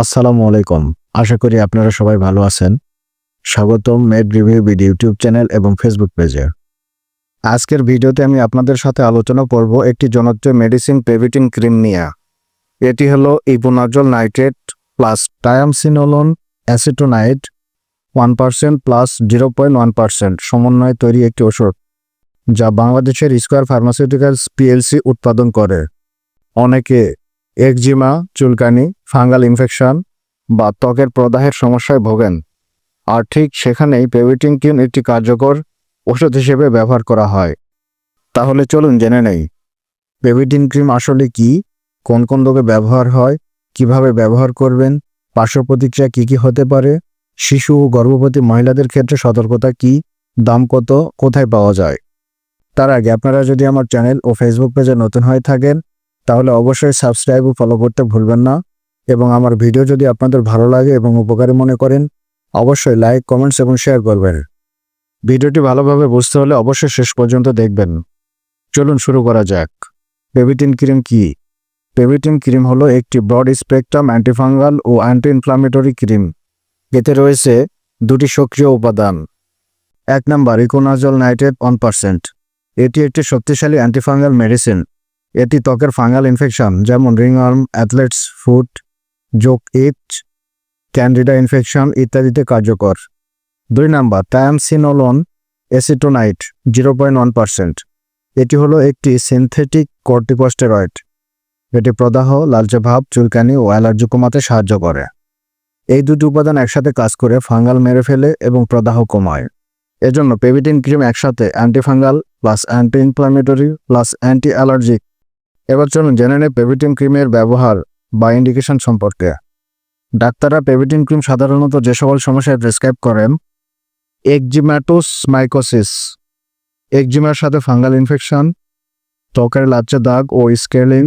আসসালামু আলাইকুম। আশা করি আপনারা সবাই ভালো আছেন। স্বাগতম Med Review BD YouTube channel এবং ফেসবুক পেজে আজকের ভিডিওতে আমি আপনাদের সাথে আলোচনা করব একটি জনপ্রিয় মেডিসিন পেভিটিন ক্রিম নিয়ে। এটি হলো econazole nitrate plus triamcinolone acetonide one percent plus zero point one percent সমন্বয়ে তৈরি একটি ওষুধ, যা বাংলাদেশের স্কোয়ার ফার্মাসিউটিক্যালস পিএলসি উৎপাদন করে। অনেকে একজিমা, চুলকানি, ফাঙ্গাল ইনফেকশন বা ত্বকের প্রদাহের সমস্যায় ভোগেন। আর ঠিক সেখানেই পেভিটিন ক্রিম একটি কার্যকর ওষুধ হিসেবে ব্যবহার করা হয়। তাহলে চলুন জেনে নেই পেভিটিন ক্রিম আসলে কি, কোন কোন রোগে ব্যবহার হয়, কীভাবে ব্যবহার করবেন, পার্শ্ব প্রতিক্রিয়া কী কী হতে পারে, শিশু ও গর্ভবতী মহিলাদের ক্ষেত্রে সতর্কতা কি, দাম কত, কোথায় পাওয়া যায়। তার আগে আপনারা যদি আমার চ্যানেল ও ফেসবুক পেজে নতুন হয়ে থাকেন তাহলে অবশ্যই সাবস্ক্রাইব ও ফলো করতে ভুলবেন না। এবং আমার ভিডিও যদি আপনাদের ভালো লাগে এবং উপকারী মনে করেন, অবশ্যই লাইক কমেন্টস এবং শেয়ার করবেন। ভিডিওটি ভালোভাবে বুঝতে হলে অবশ্যই শেষ পর্যন্ত দেখবেন। চলুন শুরু করা যাক। পেভিটিন ক্রিম কি? পেভিটিন ক্রিম হলো একটি ব্রড স্পেকট্রাম অ্যান্টিফাঙ্গাল ও অ্যান্টি ইনফ্লামেটরি ক্রিম এতে রয়েছে দুটি সক্রিয় উপাদান। এক number econazole nitrate one percent এটি একটি শক্তিশালী অ্যান্টিফাঙ্গাল মেডিসিন এটি ত্বকের ফাঙ্গাল ইনফেকশন যেমন ringworm athlete's foot jock itch candida infection ইত্যাদিতে কার্যকর। দুই number triamcinolone acetonide zero point one percent এটি হলো একটি সিনথেটিক কর্টিকোস্টেরয়েড এটি প্রদাহ, লালচে ভাব, চুলকানি ও অ্যালার্জি কমাতে সাহায্য করে। এই দুটি উপাদান একসাথে কাজ করে ফাঙ্গাল মেরে ফেলে এবং প্রদাহ কমায়। এজন্য পেভিটিন ক্রিম একসাথে antifungal plus anti inflammatory plus anti allergic এবার চলুন জেনে নেই পেভিটিন ক্রিমের ব্যবহার বা ইন্ডিকেশন সম্পর্কে। ডাক্তাররা পেভিটিন ক্রিম সাধারণত যে সকল সমস্যায় প্রেসক্রাইব করেন, একজিম্যাটোস মাইকোসিস একজিমার সাথে ফাঙ্গাল ইনফেকশন, ত্বকের লাচ্চে দাগ ও স্কেলিং,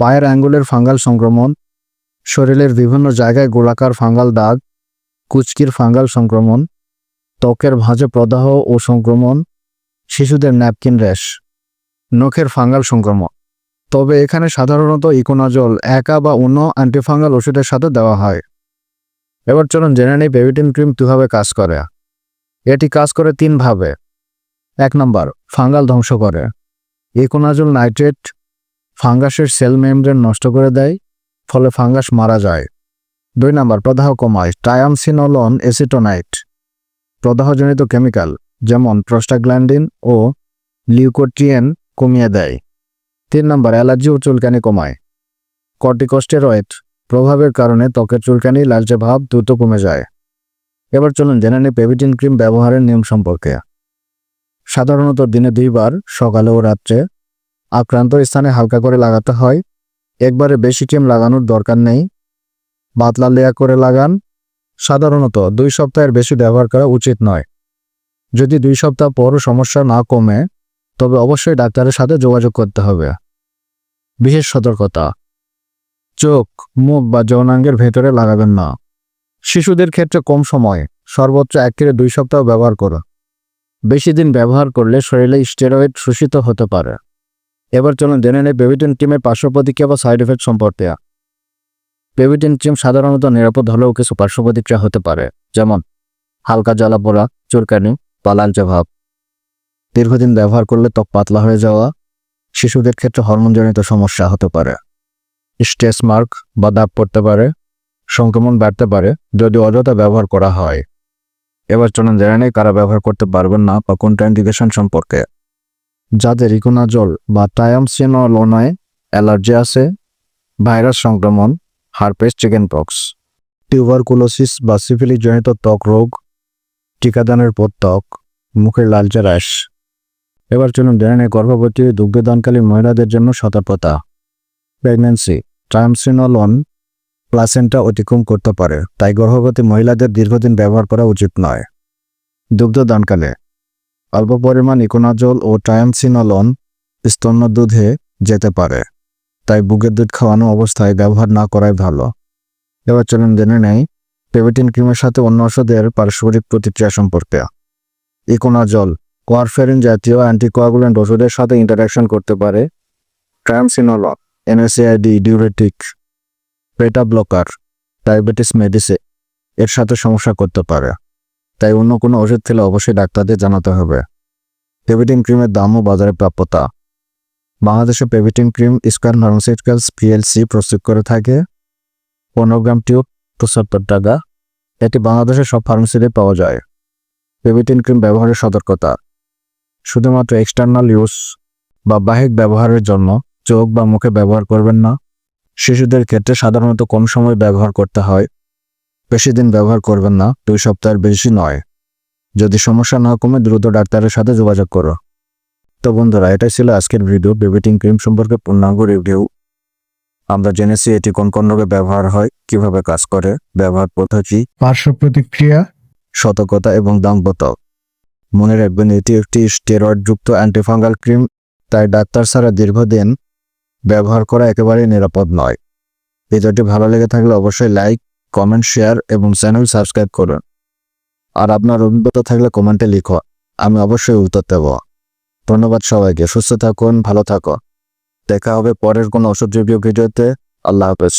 পায়ের অ্যাঙ্গুলের ফাঙ্গাল সংক্রমণ, শরীরের বিভিন্ন জায়গায় গোলাকার ফাঙ্গাল দাগ, কুচকির ফাঙ্গাল সংক্রমণ, ত্বকের ভাঁজে প্রদাহ ও সংক্রমণ, শিশুদের ন্যাপকিন র্যাশ, নখের ফাঙ্গাল সংক্রমণ। তবে এখানে সাধারণত ইকোনাজল, একা বা অন্য অ্যান্টিফাঙ্গাল ওষুধের সাথে দেওয়া হয়। এবার চলুন জেনে নেই পেভিটিন ক্রিম কীভাবে কাজ করে। এটি কাজ করে তিনভাবে এক নম্বর, ফাঙ্গাল ধ্বংস করে। ইকোনাজল নাইট্রেট ফাঙ্গাসের সেল মেমব্রেন নষ্ট করে দেয়, ফলে ফাঙ্গাস মারা যায়। দুই নম্বর, প্রদাহ কমায়, টায়ামসিনোলন এসিটোনাইট প্রদাহজনিত কেমিক্যাল, যেমন প্রস্টাগ্ল্যান্ডিন ও লিউকোট্রিয়েন কমিয়ে দেয়। তিন নম্বর অ্যালার্জি ও চুলকানি কমায়। কর্টিকোস্টেরয়েড প্রভাবের কারণে ত্বকের চুলকানি, লালচে ভাব দ্রুত কমে যায়। এবার চলুন জেনে নিই পেভিটিন ক্রিম ব্যবহারের নিয়ম সম্পর্কে। সাধারণত দিনে দুইবার, সকালে ও রাত্রে। আক্রান্ত স্থানে হালকা করে লাগাতে হয়। একবারে বেশি ক্রিম লাগানোর দরকার নেই। পাতলা লেয়া করে লাগান। সাধারণত দুই সপ্তাহের বেশি ব্যবহার করা উচিত নয়। যদি দুই সপ্তাহ পরও সমস্যা না কমে তবে অবশ্যই ডাক্তারের সাথে যোগাযোগ করতে হবে। বিশেষ সতর্কতা। চোখ, মুখ বা যৌনাঙ্গের ভেতরে লাগাবেন না। শিশুদের ক্ষেত্রে কম সময়, সর্বোচ্চ এক থেকে দুই সপ্তাহ ব্যবহার করো বেশি দিন ব্যবহার করলে শরীরে স্টেরয়েড শোষিত হতে পারে। এবার চলুন জেনে নেই বেবিটিন টিমের পার্শ্ব প্রতিক্রিয়া বা সাইড এফেক্ট সম্পর্কে। বেবিটিন টিম সাধারণত নিরাপদ হলেও কিছু পার্শ্ব প্রতিক্রিয়া হতে পারে, যেমন হালকা জ্বালা পোড়া, চুলকানি বা লালচে ভাব। দীর্ঘদিন ব্যবহার করলে ত্বক পাতলা হয়ে যাওয়া শিশুদের ক্ষেত্রে হরমোনজনিত সমস্যা হতে পারে। স্ট্রেস মার্ক বা দাগ পড়তে পারে, সংক্রমণ বাড়তে পারে, যদি অযথা ব্যবহার করা হয়। এবার চলুন জেনে নেই কারা ব্যবহার করতে পারবেন না বা কোনটা সম্পর্কে। যাদের ইকোনাজল বা টায়ামসিনোলোনায় অ্যালার্জি আছে, ভাইরাস সংক্রমণ, হারপেস চিকেন পক্স টিউবারকুলোসিস বা সিফিলিজনিত ত্বক রোগ, টিকাদানের পর ত্বক, মুখের লালচে র্যাশ। এবার চলুন জেনে গর্ভবতী দুগ্ধদানকালী মহিলাদের জন্য সতর্কতা। প্রেগন্যান্সি ট্রামসিনোলন প্লাসেন্টা অতিক্রম করতে পারে, তাই গর্ভবতী মহিলাদের দীর্ঘদিন ব্যবহার করা উচিত নয়। দুগ্ধদানকালে, অল্প পরিমাণ ইকোনাজল ও ট্রায়ামসিনোলন স্তন্য দুধে যেতে পারে, তাই বুকের দুধ খাওয়ানো অবস্থায় ব্যবহার না করাই ভালো। এবার চলুন জেনে নেই, পেভিটিন ক্রিমের সাথে অন্য ওষুধের পারস্পরিক প্রতিক্রিয়া সম্পর্কে। ইকোনাজল কোয়ারফেরিন জাতীয় অ্যান্টিকোয়াগুলেন্ট ওষুধের সাথে ইন্টারাকশন করতে পারে। Triamcinolone NSAID diuretic beta blocker diabetes medicine এর সাথে সমস্যা করতে পারে। তাই অন্য কোনো ওষুধ খেলে অবশ্যই ডাক্তারদের জানাতে হবে। পেভিটিন ক্রিমের দামও বাজারে প্রাপ্যতা। বাংলাদেশে Pevitin cream Square Pharmaceuticals PLC প্রস্তুত করে থাকে। পনেরো গ্রাম টিউব পঁচাত্তর টাকা। এটি বাংলাদেশের সব ফার্মেসিতে পাওয়া যায়। পেভিটিন ক্রিম ব্যবহারের সতর্কতা। শুধুমাত্র এক্সটার্নাল ইউজ বা বাহিক ব্যবহারের জন্য চোখ বা মুখে ব্যবহার করবেন না। শিশুদের ক্ষেত্রে সাধারণত কম সময় ব্যবহার করতে হয়। বেশি দিন ব্যবহার করবেন না দুই সপ্তাহের বেশি নয়। যদি সমস্যা না কমে দ্রুত ডাক্তারের সাথে যোগাযোগ করো। তো বন্ধুরা এটাই ছিল আজকের ভিডিও বেবিটিং ক্রিম সম্পর্কে পূর্ণাঙ্গ রিভিউ আমরা জেনেছি এটি কোন কোন রোগে ব্যবহার হয় কীভাবে কাজ করে ব্যবহার পদ্ধতি পার্শ্ব প্রতিক্রিয়া সতর্কতা এবং দাম্পত্য। মনে রাখবেন, এটি একটি স্টেরয়েড যুক্ত অ্যান্টিফাঙ্গাল ক্রিম, তাই ডাক্তার ছাড়া দীর্ঘদিন ব্যবহার করা একেবারেই নিরাপদ নয়। ভিডিওটি ভালো লেগে থাকলে অবশ্যই লাইক, কমেন্ট, শেয়ার এবং চ্যানেল সাবস্ক্রাইব করুন। আর আপনার অভিজ্ঞতা থাকলে কমেন্টে লিখো, আমি অবশ্যই উত্তর দেব। ধন্যবাদ সবাইকে, সুস্থ থাকুন, ভালো থাকো দেখা হবে পরের কোনো ওষুধ ভিডিওতে, আল্লাহ হাফেজ।